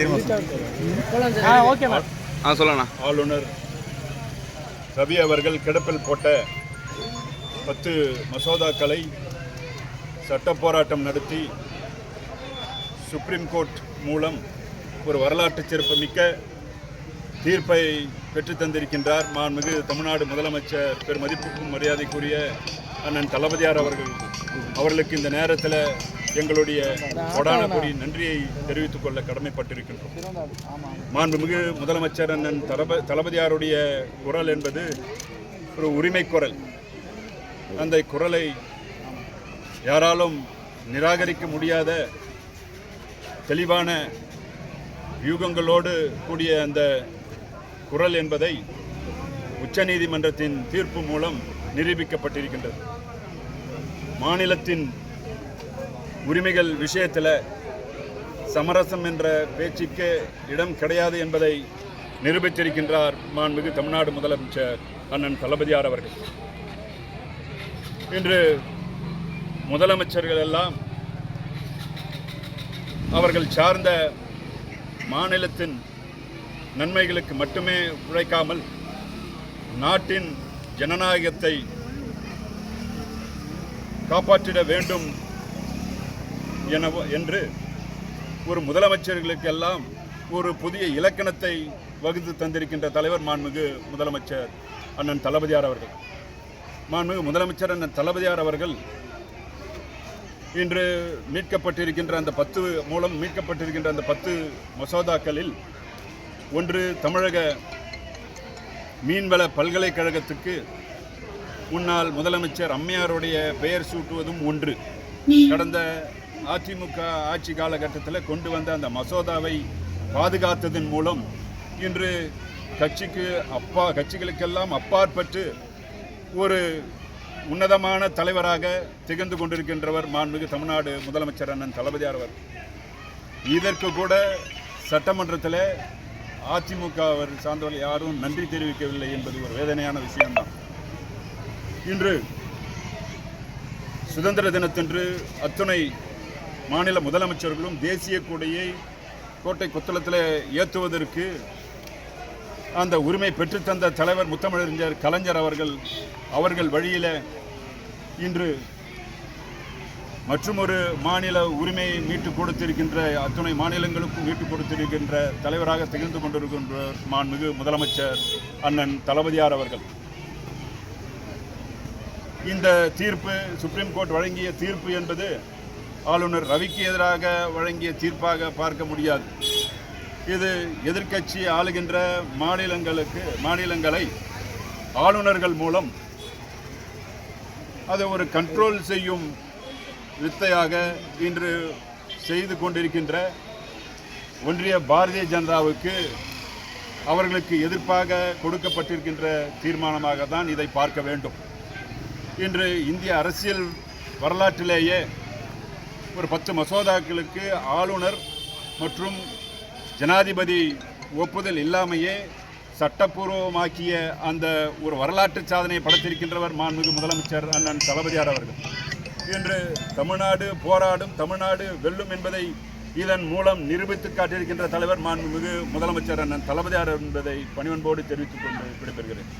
Ma'am. ஆ சொல்லண்ணா. ஆளுநர் ரவி அவர்கள் கிடப்பில் போட்ட பத்து மசோதாக்களை சட்ட போராட்டம் நடத்தி சுப்ரீம் கோர்ட் மூலம் ஒரு வரலாற்று சிறப்புமிக்க தீர்ப்பை பெற்றுத்தந்திருக்கின்றார் மாண்புமிகு தமிழ்நாடு முதலமைச்சர் பெருமதிப்புக்கும் மரியாதைக்குரிய அண்ணன் தளபதியார் அவர்கள். அவர்களுக்கு இந்த நேரத்தில் எங்களுடைய கொடான கொடி நன்றியை தெரிவித்துக் கொள்ள கடமைப்பட்டிருக்கின்றோம். மாண்புமிகு முதலமைச்சர் அண்ணன் தளப தளபதியாருடைய குரல் என்பது ஒரு உரிமை குரல். அந்த குரலை யாராலும் நிராகரிக்க முடியாத தெளிவான வியூகங்களோடு கூடிய அந்த குரல் என்பதை உச்சநீதிமன்றத்தின் தீர்ப்பு மூலம் நிரூபிக்கப்பட்டிருக்கின்றது. மாநிலத்தின் உரிமைகள் விஷயத்தில் சமரசம் என்ற பேச்சுக்கு இடம் கிடையாது என்பதை நிரூபித்திருக்கின்றார் மாண்புமிகு தமிழ்நாடு முதலமைச்சர் அண்ணன் தளபதியார் அவர்கள். இன்று முதலமைச்சர்கள் எல்லாம் அவர்கள் சார்ந்த மாநிலத்தின் நன்மைகளுக்கு மட்டுமே உழைக்காமல் நாட்டின் ஜனநாயகத்தை காப்பாற்றிட வேண்டும் என என்று ஒரு முதலமைச்சர்களுக்கெல்லாம் ஒரு புதிய இலக்கணத்தை வகுத்து தந்திருக்கின்ற தலைவர் மாண்புமிகு முதலமைச்சர் அண்ணன் தளபதியார் அவர்கள். மாண்புமிகு முதலமைச்சர் அண்ணன் தளபதியார் அவர்கள் இன்று மீட்கப்பட்டிருக்கின்ற அந்த பத்து மூலம் மீட்கப்பட்டிருக்கின்ற அந்த பத்து மசோதாக்களில் ஒன்று தமிழக மீன்வள பல்கலைக்கழகத்துக்கு முன்னாள் முதலமைச்சர் அம்மையாருடைய பெயர் சூட்டுவதும் ஒன்று. கடந்த அதிமுக ஆட்சி காலகட்டத்தில் கொண்டு வந்த அந்த மசோதாவை பாதுகாத்ததன் மூலம் இன்று கட்சிக்கு அப்பா கட்சிகளுக்கெல்லாம் அப்பாற்பட்டு ஒரு உன்னதமான தலைவராக திகழ்ந்து கொண்டிருக்கின்றவர் மாண்புமிகு தமிழ்நாடு முதலமைச்சர் அண்ணன் தளபதியார் அவர் இதற்கு கூட சட்டமன்றத்தில் அதிமுக அவர் சார்ந்தவர்கள் யாரும் நன்றி தெரிவிக்கவில்லை என்பது ஒரு வேதனையான விஷயம்தான். இன்று சுதந்திர தினத்தன்று அத்துணை மாநில முதலமைச்சர்களும் தேசிய கொடியை கோட்டை கொத்தளத்தில் ஏற்றுவதற்கு அந்த உரிமை பெற்றுத்தந்த தலைவர் முத்தமிழறிஞர் கலைஞர் அவர்கள் அவர்கள் வழியில் இன்று மற்றுமொரு மாநில உரிமையை மீட்டுக் கொடுத்திருக்கின்ற அத்துணை மாநிலங்களுக்கும் மீட்டுக் கொடுத்திருக்கின்ற தலைவராக திகழ்ந்து கொண்டிருக்கின்ற மாண்புமிகு முதலமைச்சர் அண்ணன் தளபதியார் அவர்கள். இந்த தீர்ப்பு சுப்ரீம் கோர்ட் வழங்கிய தீர்ப்பு என்பது ஆளுநர் ரவிக்கு எதிராக வழங்கிய தீர்ப்பாக பார்க்க முடியாது. இது எதிர்க்கட்சி ஆளுகின்ற மாநிலங்களுக்கு மாநிலங்களை ஆளுநர்கள் மூலம் அதை ஒரு கண்ட்ரோல் செய்யும் வித்தையாக இன்று செய்து கொண்டிருக்கின்ற ஒன்றிய பாரதிய ஜனதாவுக்கு அவர்களுக்கு எதிர்ப்பாக கொடுக்கப்பட்டிருக்கின்ற தீர்மானமாக தான் இதை பார்க்க வேண்டும். இன்று இந்திய அரசியல் வரலாற்றிலேயே ஒரு பத்து மசோதாக்களுக்கு ஆளுநர் மற்றும் ஜனாதிபதி ஒப்புதல் இல்லாமையே சட்டப்பூர்வமாக்கிய அந்த ஒரு வரலாற்று சாதனையை படைத்திருக்கின்றவர் மாண்புமிகு முதலமைச்சர் அண்ணன் தளபதியார் அவர்கள். இன்று தமிழ்நாடு போராடும் தமிழ்நாடு வெல்லும் என்பதை இதன் மூலம் நிரூபித்து காட்டியிருக்கின்ற தலைவர் மாண்புமிகு முதலமைச்சர் அண்ணன் தளபதியார் என்பதை பணிவன்போடு தெரிவித்துக் கொண்டு விடைபெறுகிறேன்.